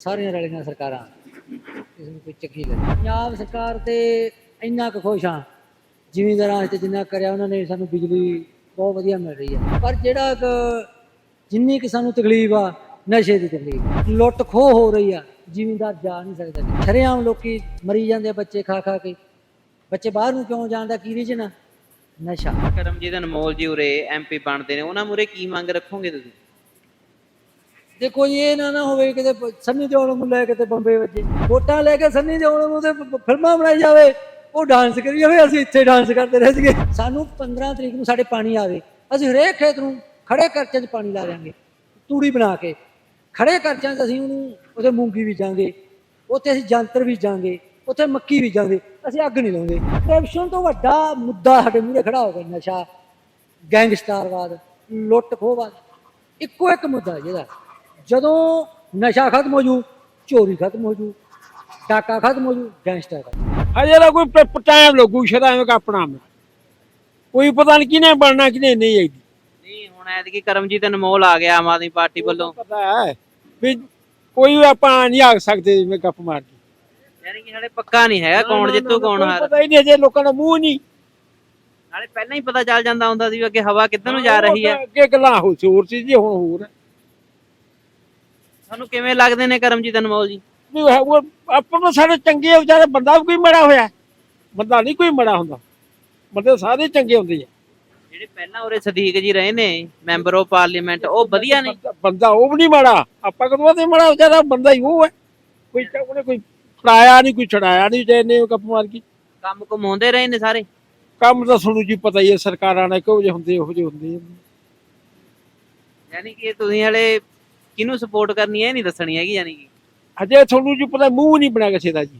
ਸਾਰੀਆਂ ਰਲੀਆਂ ਸਰਕਾਰਾਂ। ਇਸ ਨੂੰ ਕੋਈ ਚੱਕੀ ਲੱਗੀ ਪੰਜਾਬ ਸਰਕਾਰ ਤੇ ਇੰਨਾ ਕੁ ਖੁਸ਼ ਹਾਂ। ਜ਼ਿਮੀਂਦਾਰਾਂ ਤੇ ਜਿੰਨਾ ਕਰਿਆ, ਉਹਨਾਂ ਨੇ ਸਾਨੂੰ ਬਿਜਲੀ ਬਹੁਤ ਵਧੀਆ ਮਿਲ ਰਹੀ ਹੈ। ਪਰ ਜਿਹੜਾ ਜਿੰਨੀ ਕਿ ਸਾਨੂੰ ਤਕਲੀਫ ਆ, ਨਸ਼ੇ ਦੀ ਤਕਲੀਫ। ਲੁੱਟ ਖੋਹ ਹੋ ਰਹੀ ਆ, ਜ਼ਿਮੀਂਦਾਰ ਜਾ ਨਹੀਂ ਸਕਦਾ। ਸ਼ਰੇਆਮ ਲੋਕੀ ਮਰੀ ਜਾਂਦੇ ਆ ਬੱਚੇ ਖਾ ਖਾ ਕੇ। ਬੱਚੇ ਬਾਹਰ ਨੂੰ ਕਿਉਂ ਜਾਣ ਦਾ ਕੀ ਰੀਜਨ ਆ? ਨਸ਼ਾ। ਕਰਮਜੀਤ ਅਨਮੋਲ ਜੀ ਉਰੇ ਐਮਪੀ ਬਣਦੇ ਨੇ। ਉਹਨਾਂ ਮੂਰੇ ਕੀ ਮੰਗ ਰੱਖੋਗੇ ਤੁਸੀਂ? ਦੇਖੋ ਜੀ, ਇਹ ਨਾ ਨਾ ਹੋਵੇ ਕਿਤੇ ਸੰਨੀ ਦਿਓਲ ਨੂੰ ਲੈ ਕੇ ਤੇ ਬੰਬੇ ਵੱਜੇ। ਵੋਟਾਂ ਲੈ ਕੇ ਸੰਨੀ ਦਿਓਲ ਨੂੰ ਤੇ ਫਿਲਮਾਂ ਬਣਾਈ ਜਾਵੇ। ਉਹ ਡਾਂਸ ਕਰੀ ਜਾਵੇ ਅਸੀਂ ਇੱਥੇ ਡਾਂਸ ਕਰਦੇ ਰਹਿ ਸੀਗੇ। ਸਾਨੂੰ 15 ਤਰੀਕ ਨੂੰ ਸਾਡੇ ਪਾਣੀ ਆਵੇ। ਅਸੀਂ ਹਰੇਕ ਖੇਤ ਨੂੰ ਖੜੇ ਕਰਚੇ 'ਚ ਪਾਣੀ ਲਾ ਦਿਆਂਗੇ। ਤੂੜੀ ਬਣਾ ਕੇ। ਖੜੇ ਕਰਚਿਆਂ 'ਚ ਅਸੀਂ ਉਹਨੂੰ ਉਹਦੇ ਮੂੰਗੀ ਬੀਜਾਂਗੇ। ਉੱਥੇ ਅਸੀਂ ਜੰਤਰ ਬੀਜਾਂਗੇ। ਉੱਥੇ ਮੱਕੀ ਬੀਜਾਂਗੇ। ਅਸੀਂ ਅੱਗ ਨਹੀਂ ਲਾਉਂਦੇ। ਕਰਪਸ਼ਨ ਤੋਂ ਵੱਡਾ ਮੁੱਦਾ ਸਾਡੇ ਮੂਹਰੇ ਖੜਾ ਹੋ ਗਿਆ ਨਸ਼ਾ। ਗੈਂਗਸਟਰਵਾਦ ਲੁੱਟ ਖੋਹਵਾਦ ਇੱਕੋ ਇੱਕ ਮੁੱਦਾ ਜਿਹਦਾ ਜਦੋਂ ਨਸ਼ਾ ਖਤਮ ਹੋ ਜੂ ਚੋਰੀ ਖਤਮ ਹੋ ਜੂ ਟਾਕਾ ਖਤਮ ਹੋ ਜੂ ਗੈਂਗਸਟਰ ਖਤਮ ਅਜੇ ਤਾਂ ਕੋਈ ਟਾਈਮ ਲੱਗੂ ਸ਼ਰਾਬ ਦਾ ਆਪਣਾ। ਕੋਈ ਪਤਾ ਨਹੀਂ ਕਿਨੇ ਬਣਨਾ ਕਿਨੇ ਨਹੀਂ ਆਈ। ਨਹੀਂ ਹੁਣ ਐਤਕੀ ਕਰਮਜੀਤ ਅਨਮੋਲ ਆ ਗਿਆ ਆਮ ਆਦਮੀ ਪਾਰਟੀ ਵੱਲੋਂ। ਪਤਾ ਹੈ ਵੀ ਕੋਈ ਆਪਾਂ ਨਹੀਂ ਆ ਸਕਦੇ ਜਿਵੇਂ ਗੱਪ ਮਾਰ ਕੇ ਯਾਨੀ ਕਿ ਸਾਡੇ ਪੱਕਾ ਨਹੀਂ ਹੈਗਾ ਕੌਣ ਜਿੱਤੂ ਕੌਣ ਹਾਰ। ਪਤਾ ਹੀ ਨਹੀਂ ਅਜੇ ਲੋਕਾਂ ਦਾ ਮੂੰਹ ਨਹੀਂ। ਨਾਲੇ ਪਹਿਲਾਂ ਹੀ ਪਤਾ ਚੱਲ ਜਾਂਦਾ ਹੁੰਦਾ ਸੀ ਅੱਗੇ ਹਵਾ ਕਿੱਧਰ ਨੂੰ ਜਾ ਰਹੀ ਹੈ। ਅੱਗੇ ਗੱਲਾਂ ਹੋ ਹੋਰ ਸੀ ਜੀ ਹੁਣ ਹੋਰ ਹੈ। ਤੁਹਾਨੂੰ ਕਿਵੇਂ ਲੱਗਦੇ ਨੇ ਕਰਮਜੀਤ ਅਨਮੋਲ ਜੀ? ਉਹ- ਆਪਾਂ ਨੂੰ ਸਾਰੇ ਚੰਗੇ ਆ ਵਿਚਾਰੇ ਬੰਦਾ ਵੀ ਕੋਈ ਮੜਾ ਹੋਇਆ। ਬੰਦਾ ਨਹੀਂ ਕੋਈ ਮੜਾ ਹੁੰਦਾ। ਬੰਦੇ ਸਾਰੇ ਚੰਗੇ ਹੁੰਦੇ ਆ। ਜਿਹੜੇ ਪਹਿਲਾਂ ਉਰੇ ਸਦੀਕ ਜੀ ਰਹੇ ਨੇ ਮੈਂਬਰ ਆਫ ਪਾਰਲੀਮੈਂਟ ਉਹ ਵਧੀਆ ਨੇ? ਬੰਦਾ- ਉਹ ਵੀ ਨਹੀਂ ਮੜਾ। ਆਪਾਂ ਕਦੋਂ ਤੇ ਮੜਾ ਵਿਚਾਰਾ ਬੰਦਾ ਹੀ ਉਹ ਹੈ। ਕੋਈ ਉਹਨੇ ਕੋਈ ਫੜਾਇਆ ਨਹੀਂ ਕੋਈ ਛੜਾਇਆ ਨਹੀਂ ਜੇ ਨੇ ਗੱਪ ਮਾਰ ਕੇ ਕੰਮ ਕਮਾਉਂਦੇ ਰਹੇ ਨੇ ਸਾਰੇ? ਕੰਮ ਤਾਂ ਤੁਹਾਨੂੰ ਜੀ ਪਤਾ ਹੀ ਹੈ ਸਰਕਾਰਾਂ ਨੇ ਕਿਹੋ ਜਿਹੇ ਹੁੰਦੇ ਉਹੋ ਜਿਹੇ ਹੁੰਦੇ। ਯਾਨੀ ਕਿ ਤੁਸੀਂ ਹਲੇ ਕਿਹਨੂੰ ਸਪੋਰਟ ਕਰਨੀ ਹੈ ਇਹ ਨਹੀਂ ਦੱਸਣੀ ਹੈਗੀ ਯਾਨੀ ਕਿ। ਅਜੇ ਤੁਹਾਨੂੰ ਜੀ ਪਤਾ ਮੂੰਹ ਨਹੀਂ ਬਣਾ ਕਿਸੇ ਦਾ ਜੀ।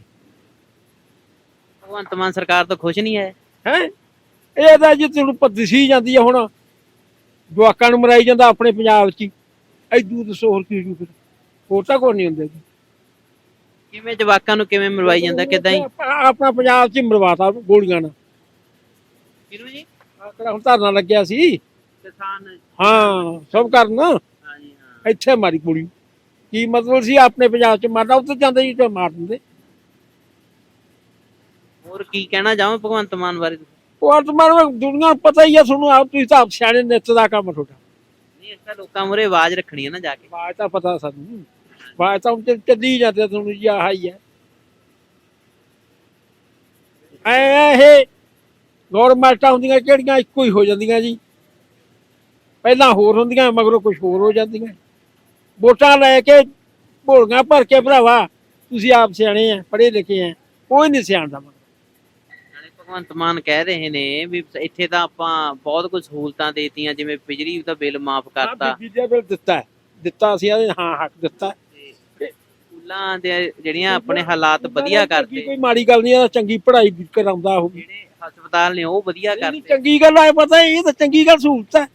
ਭਗਵੰਤ ਮਾਨ ਸਰਕਾਰ ਤੋਂ ਖੁਸ਼ ਨਹੀਂ ਹੈ। ਹੈ? ਇਹ ਤਾਂ ਜੀ ਤੁਹਾਨੂੰ ਪ- ਦਿਸੀ ਜਾਂਦੀ ਹੈ ਹੁਣ। ਜਵਾਕਾਂ ਨੂੰ ਮਰਾਈ ਜਾਂਦਾ ਆਪਣੇ ਪੰਜਾਬ 'ਚ ਐਦੂ ਦੱਸੋ ਹੋਰ ਕੀ ਫਿਰ। ਹੋਰ ਤਾਂ ਕੋਈ ਨਹੀਂ ਹੁੰਦਾ ਜੀ। ਕਿਵੇਂ ਜਵਾਕਾਂ ਨੂੰ ਕਿਵੇਂ ਮਰਵਾਈ ਜਾਂਦਾ ਕਿਦਾਂ ਹੀ? ਆਪਣਾ ਪੰਜਾਬ 'ਚ ਹੀ ਮਰਵਾਤਾ ਗੋਲੀਆਂ ਨਾਲ। ਕਿਹਨੂੰ ਜੀ? ਆਹ ਕਿਹੜਾ ਹੁਣ ਧਰਨਾ ਲੱਗਿਆ ਸੀ। ਕਿਸਾਨ। ਹਾਂ ਸਭ ਕਰਨ। ਇੱਥੇ ਮਾਰੀ ਗੋਲੀ ਕੀ ਮਤਲਬ ਸੀ ਆਪਣੇ ਪੰਜਾਬ 'ਚ ਮਾਰਨਾ ਉੱਥੇ ਜਾਂਦੇ ਜੀ ਤੇ ਮਾਰ ਦਿੰਦੇ। ਹੋਰ ਕੀ ਕਹਿਣਾ ਚਾਹੋ ਭਗਵੰਤ ਮਾਨ ਬਾਰੇ ਤੁਸੀਂ? ਵਰਤਮਾਨ ਦੁਨੀਆ ਨੂੰ ਪਤਾ ਹੀ ਆ ਤੁਹਾਨੂੰ ਆਪ ਤੁਸੀਂ ਤਾਂ ਆਪ ਸਿਆਣੇ ਨਿੱਤ ਦਾ ਕੰਮ ਤੁਹਾਡਾ। ਨਹੀਂ ਇਸ ਤਾਂ ਲੋਕਾਂ ਮੂਰੇ ਆਵਾਜ਼ ਰੱਖਣੀ ਹੈ ਨਾ ਜਾ ਕੇ। ਬਾਤ ਤਾਂ ਪਤਾ ਸਾਨੂੰ। ਬਾਤ ਤਾਂ ਹੁਣ ਤੇ ਚੱਲੀ ਜਾਂਦੇ ਆ ਤੁਹਾਨੂੰ ਜੀ ਆਹ ਹੀ ਹੈ ਐ ਇਹ ਗੌਰਮੈਂਟਾਂ ਹੁੰਦੀਆਂ ਕਿਹੜੀਆਂ ਇੱਕੋ ਹੀ ਹੋ ਜਾਂਦੀਆਂ ਜੀ। ਪਹਿਲਾਂ ਹੋਰ ਹੁੰਦੀਆਂ ਮਗਰੋਂ ਕੁਝ ਹੋਰ ਹੋ ਜਾਂਦੀਆਂ। ਵੋਟਾਂ ਲੈ ਕੇ ਭੋਲੀਆਂ ਭਰ ਕੇ ਭਰਾਵਾ ਤੁਸੀਂ ਆਪ ਸਿਆਣੇ ਆ ਪੜ੍ਹੇ ਲਿਖੇ ਆ ਕੋਈ ਨਹੀਂ ਸਿਆਣਦਾ ਨਾਲੇ ਭਗਵੰਤ ਮਾਨ ਕਹਿ ਰਹੇ ਨੇ ਵੀ ਇੱਥੇ ਤਾਂ ਆਪਾਂ ਬਹੁਤ ਕੁਝ ਸਹੂਲਤਾਂ ਦੇਤੀਆਂ ਜਿਵੇਂ ਬਿਜਲੀ ਦਾ ਬਿੱਲ ਮਾਫ ਕਰਤਾ। ਦਾ ਬਿੱਲ ਦਿੱਤਾ। ਦਿੱਤਾ ਅਸੀਂ ਹਾਂ ਹੱਕ ਦਿੱਤਾ ਸਕੂਲਾਂ ਦੇ ਜਿਹੜੀਆਂ ਆਪਣੇ ਹਾਲਾਤ ਵਧੀਆ ਕਰਤੇ ਕੋਈ ਮਾੜੀ ਗੱਲ ਨਹੀਂ ਆ ਚੰਗੀ ਪੜ੍ਹਾਈ ਕਰਾਉਂਦਾ ਉਹ। ਜਿਹੜੇ ਹਸਪਤਾਲ ਨੇ ਉਹ ਵਧੀਆ ਕਰਤੇ ਚੰਗੀ ਗੱਲ ਆ ਪਤਾ ਇਹ ਤਾਂ ਚੰਗੀ ਗੱਲ ਸਹੂਲਤ ਹੈ।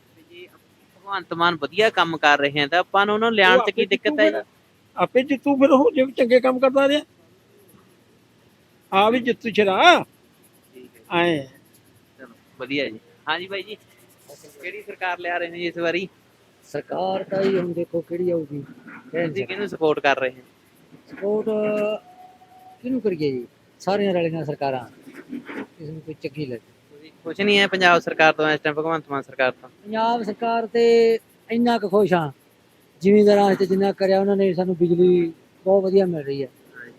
ਭਗਵੰਤ ਮਾਨ ਵਧੀਆ ਕੰਮ ਕਰ ਰਹੇ ਆ ਤਾਂ ਆਪਾਂ ਨੂੰ ਉਹਨੂੰ ਲਿਆਉਣ 'ਚ ਕੀ ਦਿੱਕਤ ਹੈ? ਜੀ ਆਪੇ ਜਿੱਤੂ ਫਿਰ ਉਹ ਜੇ ਚੰਗੇ ਕੰਮ ਕਰਦਾ ਰਿਹਾ। ਆ ਵੀ ਜਿੱਤੂ ਛਰਾ ਆਏ। ਚਲੋ ਵਧੀਆ ਜੀ। ਹਾਂਜੀ ਬਾਈ ਜੀ ਕਿਹੜੀ ਸਰਕਾਰ ਲਿਆ ਰਹੇ ਨੇ ਜੀ ਇਸ ਵਾਰੀ? ਸਰਕਾਰ ਤਾਂ ਹੀ ਹੁਣ ਦੇਖੋ ਕਿਹੜੀ ਆਊਗੀ। ਤੁਸੀਂ ਕਿਹਨੂੰ ਸਪੋਰਟ ਕਰ ਰਹੇ ਹੋ? ਸਪੋਰਟ ਕਿਹਨੂੰ ਕਰੀਏ ਜੀ? ਸਾਰੀਆਂ ਰਲੀਆਂ ਸਰਕਾਰਾਂ। ਇਸ ਨੂੰ ਕੋਈ ਚੱਕੀ ਲੱਗੀ। ਕੁਝ ਨਹੀਂ ਹੈ ਪੰਜਾਬ ਸਰਕਾਰ ਤੋਂ ਇਸ ਟਾਈਮ ਭਗਵੰਤ ਮਾਨ ਸਰਕਾਰ ਤੋਂ। ਪੰਜਾਬ ਸਰਕਾਰ ਤੇ ਇੰਨਾ ਕੁ ਖੁਸ਼ ਹਾਂ ਜ਼ਿਮੀਂਦਾਰਾਂ ਤੇ ਜਿੰਨਾ ਕਰਿਆ ਉਹਨਾਂ ਨੇ ਸਾਨੂੰ ਬਿਜਲੀ ਬਹੁਤ ਵਧੀਆ ਮਿਲ ਰਹੀ ਹੈ।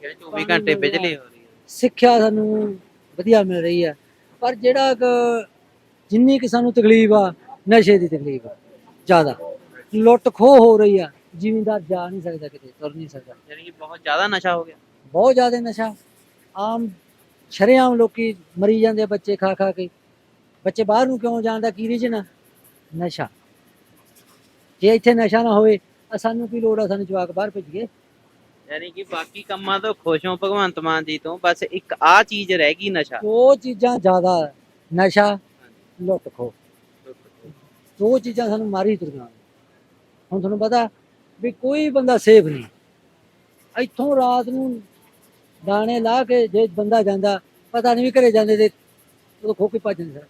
ਜਿਹੜੇ 24 ਘੰਟੇ ਬਿਜਲੀ ਹੋ ਰਹੀ ਹੈ। ਸਿੱਖਿਆ ਸਾਨੂੰ ਵਧੀਆ ਮਿਲ ਰਹੀ ਹੈ ਪਰ ਜਿਹੜਾ ਕੁ ਜਿੰਨੀ ਕਿ ਸਾਨੂੰ ਤਕਲੀਫ ਆ ਨਸ਼ੇ ਦੀ ਤਕਲੀਫ ਆ ਜ਼ਿਆਦਾ। ਲੁੱਟ ਖੋਹ ਹੋ ਰਹੀ ਆ ਜ਼ਿਮੀਂਦਾਰ ਜਾ ਨਹੀਂ ਸਕਦਾ ਕਿਤੇ ਤੁਰ ਨਹੀਂ ਸਕਦਾ। ਯਾਨੀ ਕਿ ਬਹੁਤ ਜ਼ਿਆਦਾ ਨਸ਼ਾ ਹੋ ਗਿਆ। ਬਹੁਤ ਜ਼ਿਆਦਾ ਨਸ਼ਾ। ਆਮ ਸ਼ਰੇਆਮ ਲੋਕੀ ਮਰੀ ਜਾਂਦੇ ਬੱਚੇ ਖਾ ਖਾ ਕੇ। ਬੱਚੇ ਬਾਹਰ ਨੂੰ ਕਿਉਂ ਜਾਣ ਦਾ ਕੀ ਰੀਜਨ ਆ? ਨਸ਼ਾ। ਜੇ ਇੱਥੇ ਨਸ਼ਾ ਨਾ ਹੋਵੇ ਤਾਂ ਸਾਨੂੰ ਕੀ ਲੋੜ ਆ ਸਾਨੂੰ ਜਵਾਕ ਬਾਹਰ ਭੇਜੀਏ? ਯਾਨੀ ਕਿ ਬਾਕੀ ਕੰਮਾਂ ਤੋਂ ਖੁਸ਼ ਹੋ ਭਗਵੰਤ ਮਾਨ ਜੀ ਤੋਂ ਬਸ ਇੱਕ ਆ ਚੀਜ਼ ਰਹਿ ਗਈ ਨਸ਼ਾ। ਦੋ ਚੀਜ਼ਾਂ ਜ਼ਿਆਦਾ ਨਸ਼ਾ ਲੁੱਟ ਖੋ ਦੋ ਚੀਜ਼ਾਂ ਸਾਨੂੰ ਮਾਰੀ ਤੁਰੀਆਂ ਹੁਣ ਤੁਹਾਨੂੰ ਪਤਾ ਵੀ ਕੋਈ ਬੰਦਾ ਸੇਫ ਨਹੀਂ। ਇੱਥੋਂ ਰਾਤ ਨੂੰ ਦਾਣੇ ਲਾ ਕੇ ਜੇ ਬੰਦਾ ਜਾਂਦਾ ਪਤਾ ਨਹੀਂ ਵੀ ਘਰੇ ਜਾਂਦੇ ਤੇ ਉਹ ਖੋ ਕੇ ਭੱਜ ਨਹੀਂ ਸਕਦਾ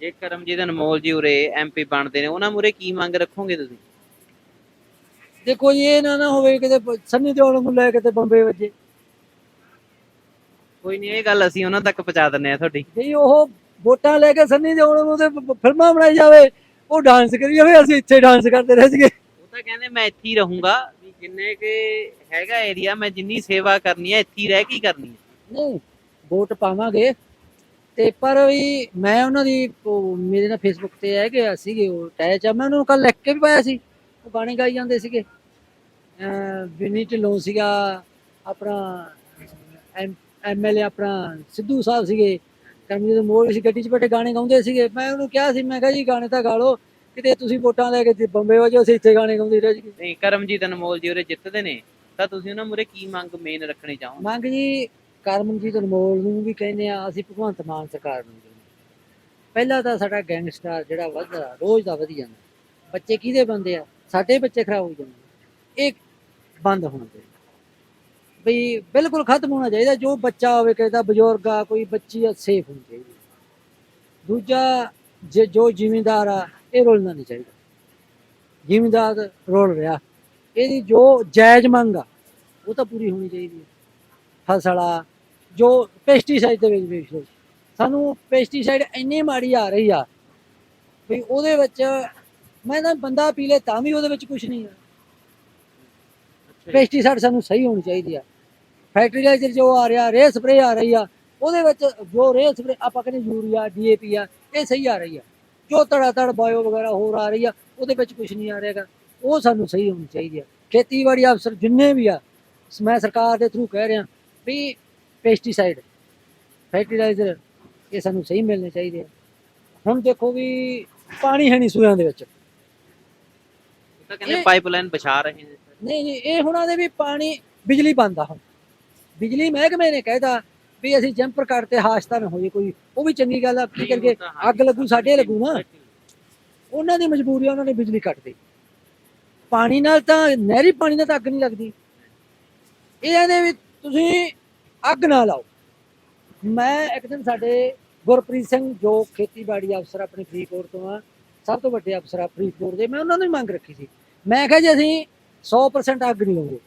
ਜੇ ਕਰਮਜੀਤ ਅਨਮੋਲ ਜੀ ਉਰੇ ਐਮਪੀ ਬਣਦੇ ਨੇ ਉਹਨਾਂ ਮੂਰੇ ਕੀ ਮੰਗ ਰੱਖੋਗੇ ਤੁਸੀਂ? ਦੇਖੋ ਜੀ ਇਹ ਨਾ ਨਾ ਹੋਵੇ ਕਿਤੇ ਸੰਨੀ ਦਿਓਲ ਨੂੰ ਲੈ ਕੇ ਤੇ ਬੰਬੇ ਵੱਜੇ। ਕੋਈ ਨਹੀਂ ਇਹ ਗੱਲ ਅਸੀਂ ਉਹਨਾਂ ਤੱਕ ਪਹੁੰਚਾ ਦਿੰਨੇ ਆ ਤੁਹਾਡੀ। ਜੇ ਉਹ ਵੋਟਾਂ ਲੈ ਕੇ ਸੰਨੀ ਦਿਓਲ ਨੂੰ ਤੇ ਫਿਲਮਾਂ ਬਣਾਈ ਜਾਵੇ ਉਹ ਡਾਂਸ ਕਰੀ ਜਾਵੇ ਅਸੀਂ ਇੱਥੇ ਡਾਂਸ ਕਰਦੇ ਰਹਿ ਜਾਈਏ ਉਹ ਤਾਂ ਕਹਿੰਦੇ ਮੈਂ ਇੱਥੇ ਹੀ ਰਹੂੰਗਾ ਵੀ ਜਿੰਨੇ ਕਿ ਹੈਗਾ ਏਰੀਆ ਮੈਂ ਜਿੰਨੀ ਸੇਵਾ ਕਰਨੀ ਹੈ ਇੱਥੇ ਹੀ ਰਹਿ ਕੇ ਹੀ ਕਰਨੀ ਹੈ। ਨਹੀਂ ਵੋਟ ਪਾਵਾਂਗੇ। ਤੇ ਪਰ ਵੀ ਮੈਂ ਉਹਨਾਂ ਦੀ ਉਹ ਮੇਰੇ ਨਾਲ ਫੇਸਬੁੱਕ ਤੇ ਹੈਗੇ ਸੀਗੇ ਉਹ ਅਟੈਚ ਆ। ਮੈਂ ਉਹਨਾਂ ਨੂੰ ਕੱਲ ਲਿਖ ਕੇ ਵੀ ਪਾਇਆ ਸੀ। ਉਹ ਗਾਣੇ ਗਾਈ ਜਾਂਦੇ ਸੀਗੇ। ਵਿਨੀ ਢਿੱਲੋਂ ਸੀਗਾ ਆਪਣਾ ਐਮਐਲਏ ਆਪਣਾ ਸਿੱਧੂ ਸਾਹਿਬ ਸੀਗੇ। ਕਰਮਜੀਤ ਮੋੜ ਸੀ ਗੱਡੀ 'ਚ ਬੈਠੇ ਗਾਣੇ ਗਾਉਂਦੇ ਸੀਗੇ। ਮੈਂ ਉਹਨੂੰ ਕਿਹਾ ਸੀ ਮੈਂ ਕਿਹਾ ਜੀ ਗਾਣੇ ਤਾਂ ਗਾ ਲਓ। ਕਿਤੇ ਤੁਸੀਂ ਵੋਟਾਂ ਲੈ ਕੇ ਬੰਬੇ ਵਜੋ ਅਸੀਂ ਇੱਥੇ ਗਾਣੇ ਗਾਉਂਦੇ ਰਹਿ ਜੀ ਨਹੀਂ ਕਰਮਜੀਤ ਅਨਮੋਲ ਜੀ ਉਰੇ ਜਿੱਤਦੇ ਨੇ। ਤਾਂ ਤੁਸੀਂ ਉਹਨਾਂ ਮੂਰੇ ਕੀ ਮੰਗ ਮੇਨ ਰੱਖਣੀ ਚਾਹੋ ਮੰਗ ਜੀ ਕਰਮਜੀਤ ਅਨਮੋਲ ਨੂੰ ਵੀ ਕਹਿੰਦੇ ਆ, ਅਸੀਂ ਭਗਵੰਤ ਮਾਨ ਸਰਕਾਰ ਨੂੰ ਕਹਿੰਦੇ ਪਹਿਲਾਂ ਤਾਂ ਸਾਡਾ ਗੈਂਗਸਟਰ ਜਿਹੜਾ ਵੱਧਦਾ, ਰੋਜ਼ ਦਾ ਵਧੀ ਜਾਂਦਾ। ਬੱਚੇ ਕਿਹਦੇ ਬੰਦੇ ਆ? ਸਾਡੇ ਬੱਚੇ ਖਰਾਬ ਹੋ ਜਾਂਦੇ ਇਹ ਬੰਦ ਹੋਣਾ ਚਾਹੀਦਾ। ਬਈ ਬਿਲਕੁਲ ਖਤਮ ਹੋਣਾ ਚਾਹੀਦਾ। ਜੋ ਬੱਚਾ ਹੋਵੇ, ਕਿਸੇ ਦਾ ਬਜ਼ੁਰਗ ਆ, ਕੋਈ ਬੱਚੀ ਆ ਸੇਫ ਹੋਣੀ ਚਾਹੀਦੀ। ਦੂਜਾ, ਜੇ ਜੋ ਜ਼ਿਮੀਂਦਾਰ ਆ, ਇਹ ਰੋਲਣਾ ਨਹੀਂ ਚਾਹੀਦਾ। ਜ਼ਿਮੀਂਦਾਰ ਰੋਲ ਰਿਹਾ। ਇਹਦੀ ਜੋ ਜਾਇਜ਼ ਮੰਗ ਆ, ਉਹ ਤਾਂ ਪੂਰੀ ਹੋਣੀ ਚਾਹੀਦੀ ਹੈ ਫਸਲ ਆ ਜੋ ਪੈਸਟੀਸਾਈਡ ਦੇ ਵਿੱਚ ਵੇਚ ਲਓ। ਸਾਨੂੰ ਪੈਸਟੀਸਾਈਡ ਇੰਨੀ ਮਾੜੀ ਆ ਰਹੀ ਆ ਵੀ ਉਹਦੇ ਵਿੱਚ ਮੈਂ ਤਾਂ ਬੰਦਾ ਪੀ ਲੇ ਤਾਂ ਵੀ ਉਹਦੇ ਵਿੱਚ ਕੁਝ ਨਹੀਂ ਆ। ਪੈਸਟੀਸਾਈਡ ਸਾਨੂੰ ਸਹੀ ਹੋਣੀ ਚਾਹੀਦੀ ਆ। ਫਰਟੀਲਾਈਜ਼ਰ ਜੋ ਆ ਰਿਹਾ ਰੇ ਸਪਰੇ ਆ ਰਹੀ ਆ ਉਹਦੇ ਵਿੱਚ ਜੋ ਰੇ ਸਪਰੇ ਆਪਾਂ ਕਹਿੰਦੇ ਯੂਰੀਆ ਡੀਏਪੀ ਆ ਇਹ ਸਹੀ ਆ ਰਹੀ ਆ। ਜੋ ਤੜਾ ਤੜ ਬਾਇਓ ਵਗੈਰਾ ਹੋਰ ਆ ਰਹੀ ਆ ਉਹਦੇ ਵਿੱਚ ਕੁਝ ਨਹੀਂ ਆ ਰਿਹਾਗਾ। ਉਹ ਸਾਨੂੰ ਸਹੀ ਹੋਣੀ ਚਾਹੀਦੀ ਆ। ਖੇਤੀਬਾੜੀ ਅਫਸਰ ਜਿੰਨੇ ਵੀ ਆ ਮੈਂ ਸਰਕਾਰ ਦੇ ਥਰੂ ਕਹਿ ਰਿਹਾ ਵੀ ਪੈਸਟੀਸਾਈਡ ਫਰਟੀਲਾਈਜ਼ਰ ਇਹ ਸਾਨੂੰ ਸਹੀ ਮਿਲਣੇ ਚਾਹੀਦੇ ਆ। ਹੁਣ ਦੇਖੋ ਵੀ ਪਾਣੀ ਹੈ ਨਹੀਂ ਸੂਆਂ ਦੇ ਵਿੱਚ। ਤਾਂ ਕਹਿੰਦੇ ਇਹ- ਪਾਈਪਲਾਈਨ ਵਿਛਾ ਰਹੇ ਨੇ। ਨਹੀਂ ਜੀ ਇਹ ਹੁਣਾਂ ਦੇ ਵੀ ਪਾਣੀ ਬਿਜਲੀ ਬੰਦ ਹੁਣ। ਬਿਜਲੀ ਮਹਿਕਮੇ ਨੇ ਕਹਿਦਾ ਵੀ ਅਸੀਂ ਜੰਪਰ ਕੱਟ ਤੇ ਹਾਸਤਾ ਨਾ ਹੋਏ ਕੋਈ। ਉਹ ਵੀ ਚੰਗੀ ਗੱਲ ਆ ਕੀ ਕਰਕੇ ਅੱਗ ਲੱਗੂ ਸਾਡੇ ਲੱਗੂ ਨਾ। ਉਹਨਾਂ ਦੀ ਮਜਬੂਰੀ ਆ ਉਹਨਾਂ ਨੇ ਬਿਜਲੀ ਕੱਟਦੀ ਪਾਣੀ ਨਾਲ ਤਾਂ ਨਹਿਰੀ ਪਾਣੀ ਨਾਲ ਤਾਂ ਅੱਗ ਨਹੀਂ ਲੱਗਦੀ। ਇਹ ਇਹਦੇ ਵੀ ਤੁਸੀਂ ਅੱਗ ਨਾ ਲਾਓ। ਮੈਂ ਇੱਕ ਦਿਨ ਸਾਡੇ ਗੁਰਪ੍ਰੀਤ ਸਿੰਘ, ਜੋ ਖੇਤੀਬਾੜੀ ਅਫਸਰ ਆਪਣੇ ਫਰੀਦਕੋਟ ਤੋਂ ਆ, ਸਭ ਤੋਂ ਵੱਡੇ ਅਫਸਰ ਆ ਫਰੀਦਕੋਟ ਦੇ, ਮੈਂ ਉਹਨਾਂ ਨੂੰ ਹੀ ਮੰਗ ਰੱਖੀ ਸੀ। ਮੈਂ ਕਿਹਾ ਜੀ, ਅਸੀਂ 100% ਅੱਗ ਨਹੀਂ ਲਾਉਂਦੇ।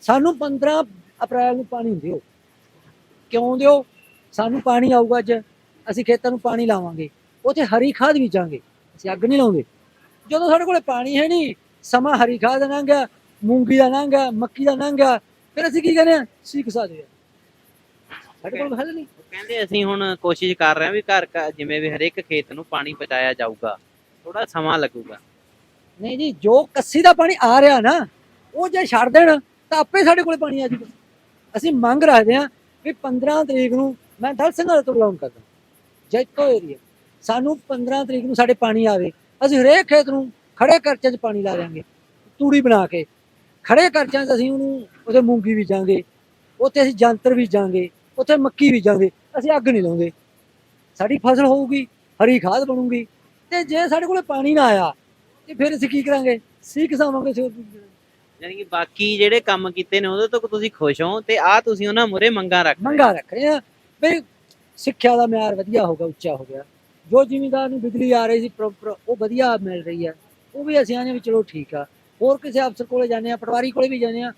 ਸਾਨੂੰ 15 ਅਪ੍ਰੈਲ ਨੂੰ ਪਾਣੀ ਦਿਓ। ਕਿਉਂ ਦਿਓ? ਸਾਨੂੰ ਪਾਣੀ ਆਊਗਾ ਅੱਜ। ਅਸੀਂ ਖੇਤਾਂ ਨੂੰ ਪਾਣੀ ਲਾਵਾਂਗੇ। ਉੱਥੇ ਹਰੀ ਖਾਦ ਬੀਜਾਂਗੇ। ਅਸੀਂ ਅੱਗ ਨਹੀਂ ਲਾਉਂਦੇ। ਜਦੋਂ ਸਾਡੇ ਕੋਲੇ ਪਾਣੀ ਹੈ ਨਹੀਂ, ਸਮਾਂ ਹਰੀ ਖਾਦ ਦਾ ਲੰਘਿਆ ਮੂੰਗੀ ਦਾ ਲੰਘਿਆ ਮੱਕੀ ਦਾ ਲੰਘਿਆ ਫਿਰ ਅਸੀਂ ਕੀ ਕਹਿੰਦੇ ਆ ਸੀਖ ਸਕਦੇ ਆ ਸਾਡੇ ਕੋਲ ਹੱਲ ਨਹੀਂ। ਕਹਿੰਦੇ ਅਸੀਂ ਹੁਣ ਕੋਸ਼ਿਸ਼ ਕਰ ਰਹੇ ਹਾਂ ਵੀ ਘਰ ਘਰ ਜਿਵੇਂ ਵੀ ਹਰੇਕ ਖੇਤ ਨੂੰ ਪਾਣੀ ਪਹੁੰਚਾਇਆ ਜਾਊਗਾ ਥੋੜਾ ਸਮਾਂ ਲੱਗੂਗਾ। ਨਹੀਂ ਜੀ ਜੋ ਕੱਸੀ ਦਾ ਪਾਣੀ ਆ ਰਿਹਾ ਨਾ ਉਹ ਜੇ ਛੱਡ ਦੇਣ ਤਾਂ ਆਪੇ ਸਾਡੇ ਕੋਲੇ ਪਾਣੀ ਆ ਜਾਊਗਾ। ਅਸੀਂ ਮੰਗ ਰੱਖਦੇ ਹਾਂ ਵੀ 15 ਤਰੀਕ ਨੂੰ ਮੈਂ ਦਲ ਸਿੰਘਾਂ ਤੋਂ ਬਿਲੋਂਗ ਕਰਦਾ। ਜੈਤੋ ਏਰੀਆ ਸਾਨੂੰ 15 ਤਰੀਕ ਨੂੰ ਸਾਡੇ ਪਾਣੀ ਆਵੇ। ਅਸੀਂ ਹਰੇਕ ਖੇਤ ਨੂੰ ਖੜੇ ਕਰਚੇ 'ਚ ਪਾਣੀ ਲਾ ਦਿਆਂਗੇ ਤੂੜੀ ਬਣਾ ਕੇ। ਖੜੇ ਕਰਚਿਆਂ 'ਚ ਅਸੀਂ ਉਹਨੂੰ ਉਹਦੇ ਮੂੰਗੀ ਬੀਜਾਂਗੇ। ਉੱਥੇ ਅਸੀਂ ਜੰਤਰ ਬੀਜਾਂਗੇ। ਉੱਥੇ ਮੱਕੀ ਬੀਜਾਂਗੇ ਅਸੀਂ ਅੱਗ ਨਹੀਂ ਲਾਉਂਦੇ। ਸਾਡੀ ਫਸਲ ਹੋਊਗੀ ਹਰੀ ਖਾਦ ਬਣੂਗੀ ਤੇ ਜੇ ਸਾਡੇ ਕੋਲੇ ਪਾਣੀ ਨਾ ਆਇਆ ਤੇ ਫਿਰ ਅਸੀਂ ਕੀ ਕਰਾਂਗੇ? ਸੀ ਕਿਸਾਵਾਂਗੇ ਸਿਰ ਯਾਨੀ ਕਿ ਬਾਕੀ ਜਿਹੜੇ ਕੰਮ ਕੀਤੇ ਨੇ ਉਹਦੇ ਤੋਂ ਤੁਸੀਂ ਖੁਸ਼ ਹੋ ਤੇ ਆ ਤੁਸੀਂ ਉਹਨਾਂ ਮੂਰੇ ਮੰਗਾਂ ਰੱਖ। ਮੰਗਾ ਰੱਖ ਰਹੇ ਆ ਵੀ ਸਿੱਖਿਆ ਦਾ ਮਿਆਰ ਵਧੀਆ ਹੋ ਗਿਆ ਉੱਚਾ ਹੋ ਗਿਆ। ਜੋ ਜ਼ਿਮੀਂਦਾਰ ਨੂੰ ਬਿਜਲੀ ਆ ਰਹੀ ਸੀ ਪ੍ਰੋਪਰ ਉਹ ਵਧੀਆ ਮਿਲ ਰਹੀ ਆ ਉਹ ਵੀ ਅਸੀਂ ਆਨੇ ਵੀ ਚਲੋ ਠੀਕ ਆ। ਹੋਰ ਕਿਸੇ ਅਫਸਰ ਕੋਲੇ ਜਾਂਦੇ ਆ ਪਟਵਾਰੀ ਕੋਲੇ ਵੀ ਜਾਂਦੇ ਆ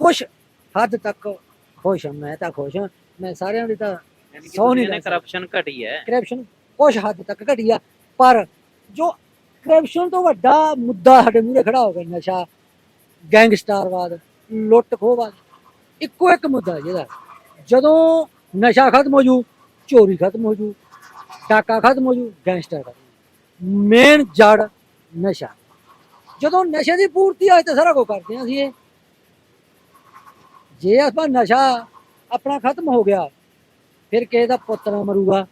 ਕੁਛ ਹੱਦ ਤੱਕ ਖੁਸ਼ ਹਾਂ ਮੈਂ ਤਾਂ ਖੁਸ਼ ਹਾਂ। ਮੈਂ ਸਾਰਿਆਂ ਦੀ ਤਾਂ ਸੌ ਨਹੀਂ ਸਕਦੇ। ਕਰਪਸ਼ਨ ਘਟੀ ਹੈ। ਕਰਪਸ਼ਨ ਕੁਛ ਹੱਦ ਤੱਕ ਘਟੀ ਆ ਪਰ ਜੋ ਕਰਪਸ਼ਨ ਤੋਂ ਵੱਡਾ ਮੁੱਦਾ ਸਾਡੇ ਮੂਹਰੇ ਖੜਾ ਹੋ ਗਿਆ ਨਸ਼ਾ ਗੈਂਗਸਟਰਵਾਦ ਲੁੱਟ ਖੋਹਵਾਦ ਇੱਕੋ ਇੱਕ ਮੁੱਦਾ ਜਿਹਦਾ ਜਦੋਂ ਨਸ਼ਾ ਖਤਮ ਹੋ ਜੂ ਚੋਰੀ ਖਤਮ ਹੋ ਜੂ ਡਾਕਾ ਖਤਮ ਹੋ ਜੂ ਗੈਂਗਸਟਰ ਖਤਮ ਮੇਨ ਜੜ ਨਸ਼ਾ। ਜਦੋਂ ਨਸ਼ੇ ਦੀ ਪੂਰਤੀ ਆਏ ਤਾਂ ਸਾਰਾ ਕੁਝ ਕਰਦੇ ਹਾਂ ਅਸੀਂ ਇਹ। ਜੇ ਆਪਾਂ ਨਸ਼ਾ ਆਪਣਾ ਖਤਮ ਹੋ ਗਿਆ ਫਿਰ ਕਿਸੇ ਦਾ ਪੁੱਤ ਨਾ ਮਰੂਗਾ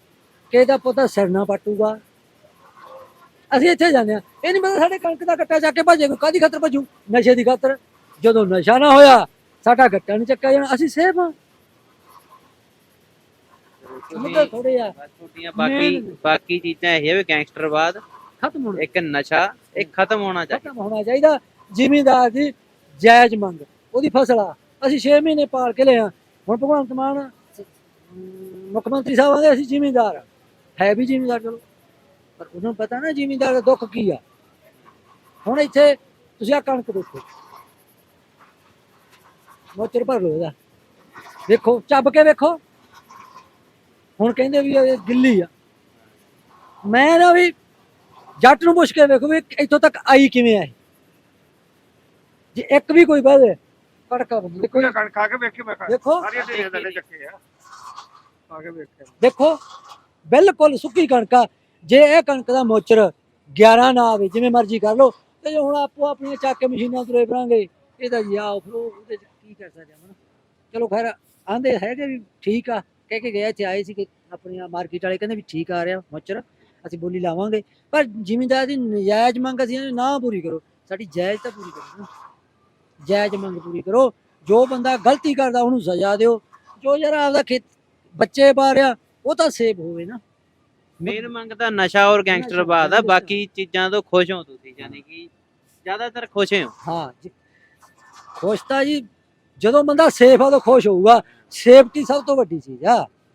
ਕਿਸੇ ਦਾ ਪੁੱਤ ਸਿਰ ਨਾ ਪੱਟੂਗਾ। ਅਸੀਂ ਇੱਥੇ ਜਾਂਦੇ ਆ ਇਹ ਨਹੀਂ ਪਤਾ ਸਾਡੇ ਕਣਕ ਦਾ ਗੱਟਾ ਚੱਕ ਕੇ ਭੱਜੇਗਾ ਕਾਦੀ ਖਾਤਰ ਭੱਜੂ? ਨਸ਼ੇ ਦੀ ਖਾਤਰ। ਜਦੋਂ ਨਸ਼ਾ ਨਾ ਹੋਇਆ ਸਾਡਾ ਗੱਟਾ ਨਹੀਂ ਚੱਕਿਆ ਜਾਣਾ। ਅਸੀਂ ਸੇਫ ਮੁੱਦੇ ਤੁਸੀਂ ਥੋੜੇ ਆ। ਬਾਕੀ ਚੀਜ਼ਾਂ ਇਹ ਹੈ ਵੀ ਗੈਂਗਸਟਰਵਾਦ ਖਤਮ ਹੋਣਾ। ਇੱਕ ਨਸ਼ਾ ਇਹ ਖਤਮ ਹੋਣਾ ਚਾਹੀਦਾ। ਖਤਮ ਹੋਣਾ ਚਾਹੀਦਾ। ਜ਼ਿਮੀਂਦਾਰ ਦੀ ਜਾਇਜ਼ ਮੰਗ। ਉਹਦੀ ਫਸਲ ਆ। ਅਸੀਂ 6 ਮਹੀਨੇ ਪਾਲ ਕੇ ਲਿਆ ਹੁਣ ਭਗਵੰਤ ਮਾਨ ਮੁੱਖ ਮੰਤਰੀ ਸਾਹਿਬ ਆਂਦੇ, ਅਸੀਂ ਜ਼ਿਮੀਂਦਾਰ ਆ। ਹੈ ਵੀ ਜ਼ਿਮੀਂਦਾਰ, ਚਲੋ। ਪਰ ਉਹਨੂੰ ਪਤਾ ਨਾ ਜ਼ਿਮੀਂਦਾਰ ਦਾ ਦੁੱਖ ਕੀ ਆ। ਹੁਣ ਇੱਥੇ ਤੁਸੀਂ ਆ ਕਣਕ ਦੇਖੋ। ਮੋਚਰ ਭਰ ਲੋ ਇਹਦਾ ਦੇਖੋ, ਚੱਬ ਕੇ ਵੇਖੋ। ਹੁਣ ਕਹਿੰਦੇ ਵੀ ਇਹ ਗਿੱਲੀ ਆ। ਮੈਂ ਨਾ ਵੀ ਜੱਟ ਨੂੰ ਪੁੱਛ ਕੇ ਵੇਖੋ ਵੀ ਇੱਥੋਂ ਤੱਕ ਆਈ ਕਿਵੇਂ ਆਈ ਜੇ ਇੱਕ ਵੀ ਕੋਈ ਬਾਦੇ ਕੜਕਾ ਬੰਦ ਕੋਈ ਕਣ ਖਾ ਕੇ ਵੇਖੀ ਮੈਂ ਦੇਖੋ। ਸਾਰੀਆਂ ਢੇਰੀਆਂ ਥੱਲੇ ਚੱਕੇ ਆ। ਖਾ ਕੇ ਵੇਖਿਆ ਦੇਖੋ ਬਿਲਕੁਲ ਸੁੱਕੀ ਕਣਕ ਆ। ਜੇ ਇਹ ਕਣਕ ਦਾ ਮੋਚਰ 11 ਨਾ ਆਵੇ ਜਿਵੇਂ ਮਰਜ਼ੀ ਕਰ ਲਓ ਤੇ ਜੇ ਹੁਣ ਆਪੋ ਆਪਣੀਆਂ ਚੱਕ ਕੇ ਮਸ਼ੀਨਾਂ ਤੁਰੇ ਫਿਰਾਂਗੇ ਇਹ ਤਾਂ ਜੀ ਆਓ ਫਿਰ ਉਹ- ਉਹਦੇ ਚ ਕੀ ਕਰ ਸਕਦੇ ਹਾਂ ਚਲੋ ਖੈਰ ਆਂਦੇ ਹੈਗੇ ਵੀ ਠੀਕ ਆ। ਕਹਿ ਕੇ ਗਿਆ ਇੱਥੇ ਆਏ ਸੀ ਕਿ ਆਪਣੀਆਂ ਮਾਰਕੀਟ ਵਾਲੇ ਕਹਿੰਦੇ ਵੀ ਠੀਕ ਆ ਰਿਹਾ ਮੋਚਰ ਅਸੀਂ ਬੋਲੀ ਲਾਵਾਂਗੇ। ਪਰ ਜ਼ਿਮੀਂਦਾਰ ਦੀ ਨਜਾਇਜ਼ ਮੰਗ ਅਸੀਂ ਨਾ ਪੂਰੀ ਕਰੋ। ਸਾਡੀ ਜਾਇਜ਼ ਤਾਂ ਪੂਰੀ ਕਰੋ ਜਾਇਜ਼ ਮੰਗ ਪੂਰੀ ਕਰੋ। ਜੋ ਬੰਦਾ ਗਲਤੀ ਕਰਦਾ ਉਹਨੂੰ ਸਜ਼ਾ ਦਿਓ। ਜੋ ਯਾਰ ਆਪਦਾ ਖੇਤ ਬੱਚੇ ਪਾ ਰਿਹਾ ਉਹ ਤਾਂ ਸੇਫ ਹੋਵੇ ਨਾ। ਮੇਨ ਮੰਗ ਤਾਂ ਨਸ਼ਾ ਔਰ ਗੈਂਗਸਟਰਵਾਦ ਆ। ਬਾਕੀ ਚੀਜ਼ਾਂ ਤੋਂ ਖੁਸ਼ ਹੋ ਤੁਸੀਂ ਯਾਨੀ ਕਿ ਜ਼ਿਆਦਾਤਰ ਖੁਸ਼ ਹੋ। ਹਾਂ ਜੀ। ਖੁਸ਼ ਤਾਂ ਜੀ ਜਦੋਂ ਬੰਦਾ ਸੇਫ ਆ ਤਾਂ ਖੁਸ਼ ਹੋਊਗਾ। ਸੇਫਟੀ ਸਭ ਤੋਂ ਵੱਡੀ ਚੀਜ਼ ਆ।